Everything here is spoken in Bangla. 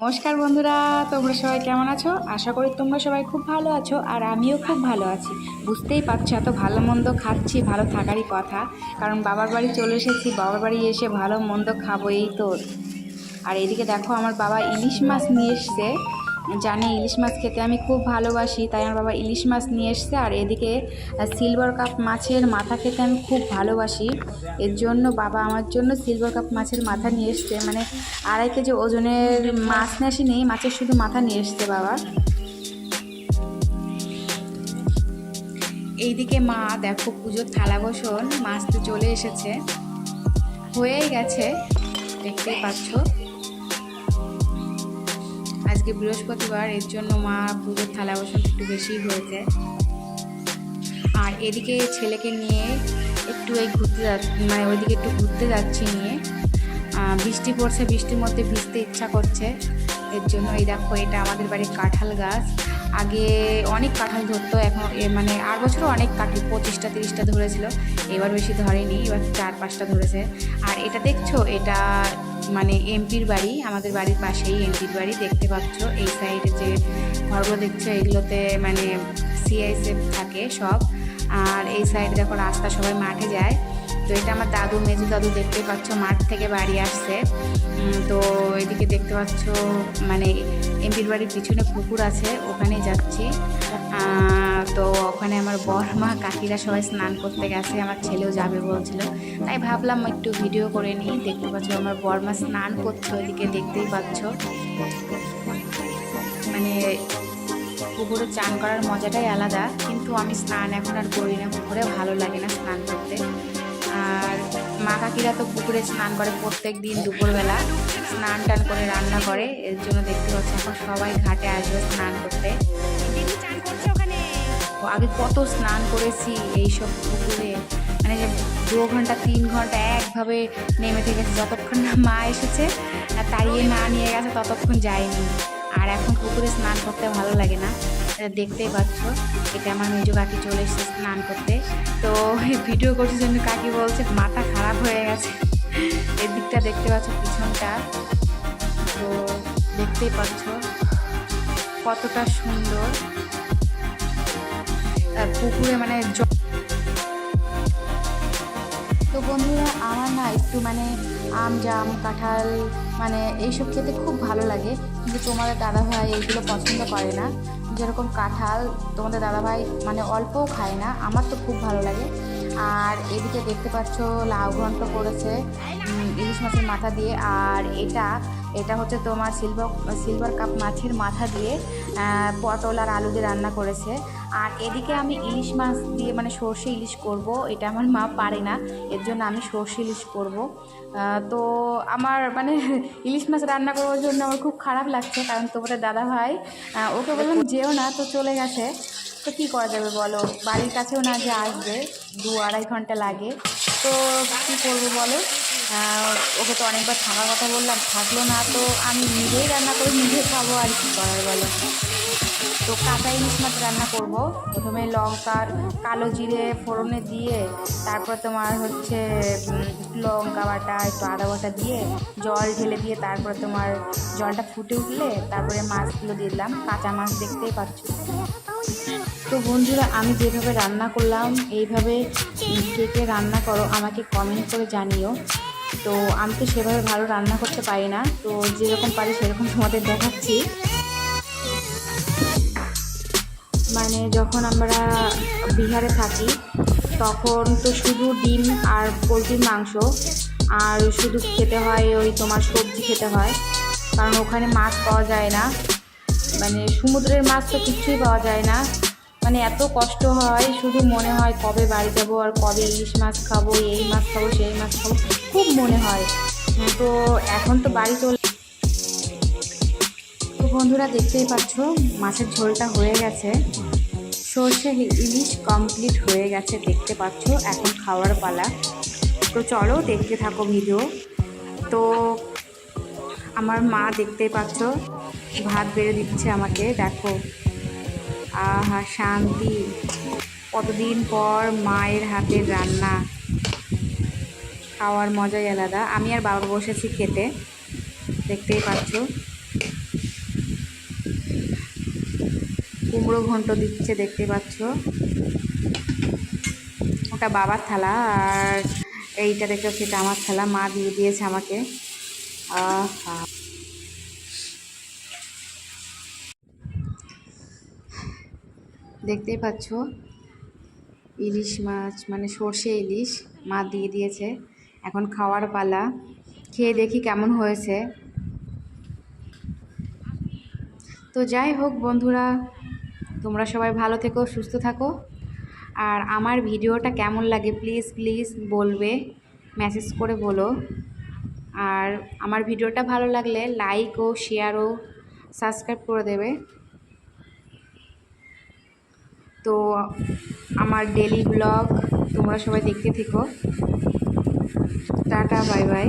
নমস্কার বন্ধুরা, তোমরা সবাই কেমন আছো? আশা করি তোমরা সবাই খুব ভালো আছো আর আমিও খুব ভালো আছি। বুঝতেই পারছ, এত ভালো মন্দ খাচ্ছি, ভালো থাকারই কথা। কারণ বাবার বাড়ি চলে এসেছি, বাবার বাড়ি এসে ভালো মন্দ খাব, এই তো। আর এদিকে দেখো, আমার বাবা ইলিশ মাছ নিয়ে এসছে। জানে ইলিশ মাছ খেতে আমি খুব ভালোবাসি, তাই আমার বাবা ইলিশ মাছ নিয়ে এসছে। আর এদিকে সিলভার কাপ মাছের মাথা খেতে আমি খুব ভালোবাসি। এর জন্য বাবা আমার জন্য সিলভার কাপ মাছের মাথা নিয়ে এসছে। মানে আড়াই কেজি ওজনের মাছ নিয়ে আসেনি, মাছের শুধু মাথা নিয়ে এসছে বাবা। এইদিকে মা, দেখো পুজোর থালা বসন, মাছ তো চলে এসেছে। হয়েই গেছে, দেখতেই পাচ্ছ। আজকে বৃহস্পতিবার, এর জন্য মা পুজোর থালা বসন একটু বেশি হয়েছে। আর এদিকে ছেলেকে নিয়ে একটু এই ঘুরতে মানে ওইদিকে একটু ঘুরতে যাচ্ছি নিয়ে। বৃষ্টি পড়ছে, বৃষ্টির মধ্যে ভিজতে ইচ্ছা করছে। এর জন্য এই দেখো, এটা আমাদের বাড়ির কাঁঠাল গাছ। আগে অনেক কাঁঠাল ধরতো, এখন মানে আর বছরও অনেক কাঁঠাল, পঁচিশটা, তিরিশটা ধরেছিল। এবার বেশি ধরেনি, এবার চার, পাঁচটা ধরেছে। আর এটা দেখছ, এটা মানে এমপির বাড়ি, আমাদের বাড়ির পাশেই এমপির বাড়ি, দেখতে পাচ্ছ এই সাইডে যে ঘরগুলো দেখছ, এগুলোতে মানে সিআইসএফ থাকে সব। আর এই সাইডে দেখো রাস্তা সবাই মাঠে যায়। তো এটা আমার দাদু, মেজু দাদু দেখতে পাচ্ছ, মাঠ থেকে বাড়ি আসছে। তো এদিকে দেখতে পাচ্ছ মানে এমপির বাড়ির পিছনে পুকুর আছে ওখানে যাচ্ছি। তো ওখানে আমার বর মা কাকিরা সবাই স্নান করতে গেছে, আমার ছেলেও যাবে বলছিল। তাই ভাবলাম একটু ভিডিও করে নিই, দেখতে পাচ্ছ আমার বর মা স্নান করছে, ওইদিকে দেখতেই পাচ্ছ। মানে পুকুরে চান করার মজাটাই আলাদা, কিন্তু আমি স্নান এখন আর করি না, পুকুরে ভালো লাগে না স্নান করতে। আর মা কাকিরা তো পুকুরে স্নান করে প্রত্যেক দিন দুপুরবেলা, স্নান টান করে রান্না করে, এর জন্য দেখতে পাচ্ছি এখন সবাই ঘাটে আসবে স্নান করতে। আগে কত স্নান করেছি এইসব পুকুরে। মানে যে দু ঘণ্টা, তিন ঘণ্টা একভাবে নেমে থেকেছে। যতক্ষণ না মা এসেছে, আর তাড়িয়ে না নিয়ে গেছে, ততক্ষণ যায়নি আর এখন পুকুরে স্নান করতে ভালো লাগে না। এটা দেখতেই পাচ্ছ, এটা আমার মেজো কাকি চলে এসেছে স্নান করতে। তো ভিডিও করছে জন্য কাকি বলছে, মাথা খারাপ হয়ে গেছে। এর দিকটা দেখতে পাচ্ছ, পিছনটা। তো দেখতেই পাচ্ছ, কতটা সুন্দর। পুকুরে মানে তো বন্ধুরা আমার না একটু মানে আম, জাম, কাঁঠাল মানে এইসব খেতে খুব ভালো লাগে। কিন্তু তোমাদের দাদাভাই এইগুলো পছন্দ করে না। যেরকম কাঁঠাল তোমাদের দাদাভাই মানে অল্পও খায় না, আমার তো খুব ভালো লাগে। আর এদিকে দেখতে পাচ্ছ লাউ ঘন্ট করেছে ইলিশ মাছের মাথা দিয়ে। আর এটা এটা হচ্ছে তোমার সিলভার সিলভার কাপ মাছের মাথা দিয়ে পটল আর আলু দিয়ে রান্না করেছে। আর এদিকে আমি ইলিশ মাছ দিয়ে মানে সর্ষে ইলিশ করব, এটা আমার মা পারে না, এর জন্য আমি সর্ষে ইলিশ করব। তো আমার মানে ইলিশ মাছ রান্না করার জন্য আমার খুব খারাপ লাগছে, কারণ তোমাদের দাদা ভাই ওকে বললাম যেও না, তো চলে গেছে। তো কী করা যাবে বলো? বাড়ির কাছেও না যে আসবে, দু আড়াই ঘণ্টা লাগে। তো কী করব বলো? ওকে তো অনেকবার থাকার কথা বললাম থাকল না তো আমি নিজেই রান্না করে নিজে খাব আর কি করার বলো? তো কাঁচা ইলিশ মাছ রান্না করব। প্রথমে লঙ্কার কালো জিরে ফোড়নে দিয়ে তারপর তোমার হচ্ছে লঙ্কা বাটা একটু আদা বাটা দিয়ে জল ঢেলে দিয়ে তারপরে তোমার জলটা ফুটে উঠলে তারপরে মাছগুলো দিয়ে দিলাম। কাঁচা মাছ দেখতেই পাচ্ছ। তো বন্ধুরা আমি যেভাবে রান্না করলাম এইভাবে উম, কে কে রান্না করো আমাকে কমেন্ট করে জানিও। তো আমি তো সেভাবে ভালো রান্না করতে পারি না। তো যেরকম পারি সেরকম তোমাদের দেখাচ্ছি। মানে যখন আমরা বিহারে থাকি, তখন তো শুধু ডিম আর পোলট্রির মাংস, আর শুধু খেতে হয় ওই তোমার সবজি খেতে হয়। কারণ ওখানে মাছ পাওয়া যায় না। মানে সমুদ্রের মাছ তো কিছুই পাওয়া যায় না। মানে এত কষ্ট হয়, শুধু মনে হয় কবে বাড়ি যাব আর কবে ইলিশ মাছ খাব, এই মাছ খাব, সেই মাছ খাব, খুব মনে হয়। তো এখন তো বাড়ি চলে তো বন্ধুরা দেখতেই পাচ্ছ, মাছের ঝোলটা হয়ে গেছে। সর্ষে ইলিশ কমপ্লিট হয়ে গেছে, দেখতে পাচ্ছ, এখন খাওয়ার পালা। তো চলো দেখতে থাকো ভিডিও। তো আমার মা দেখতেই পাচ্ছ, ভাত বেড়ে দিচ্ছে আমাকে, দেখো। আহা, শান্তি। কতদিন পর মায়ের হাতের রান্না। খাওয়ার মজাই আলাদা। আমি আর বাবা বসেছি খেতে। দেখতেই পাচ্ছ। কুমড়ো ঘন্ট দিচ্ছে দেখতে পাচ্ছ। ওটা বাবার থালা আর এইটা দেখতে পাচ্ছি আমার থালা। মা দিয়ে দিয়েছে আমাকে। আহা। দেখতেই পাচ্ছ? ইলিশ মাছ মানে সর্ষে ইলিশ মা দিয়ে দিয়েছে। এখন খাওয়ার পালা। খেয়ে দেখি কেমন হয়েছে। তো যাই হোক বন্ধুরা, তোমরা সবাই ভালো থেকো, সুস্থ থাকো। আর আমার ভিডিওটা কেমন লাগে প্লিজ প্লিজ বলবে, মেসেজ করে বলো। আর আমার ভিডিওটা ভালো লাগলে লাইক ও শেয়ার সাবস্ক্রাইব করে দেবে। তো আমার ডেলি ব্লগ তোমরা সবাই দেখতে থেকো। Tata bye bye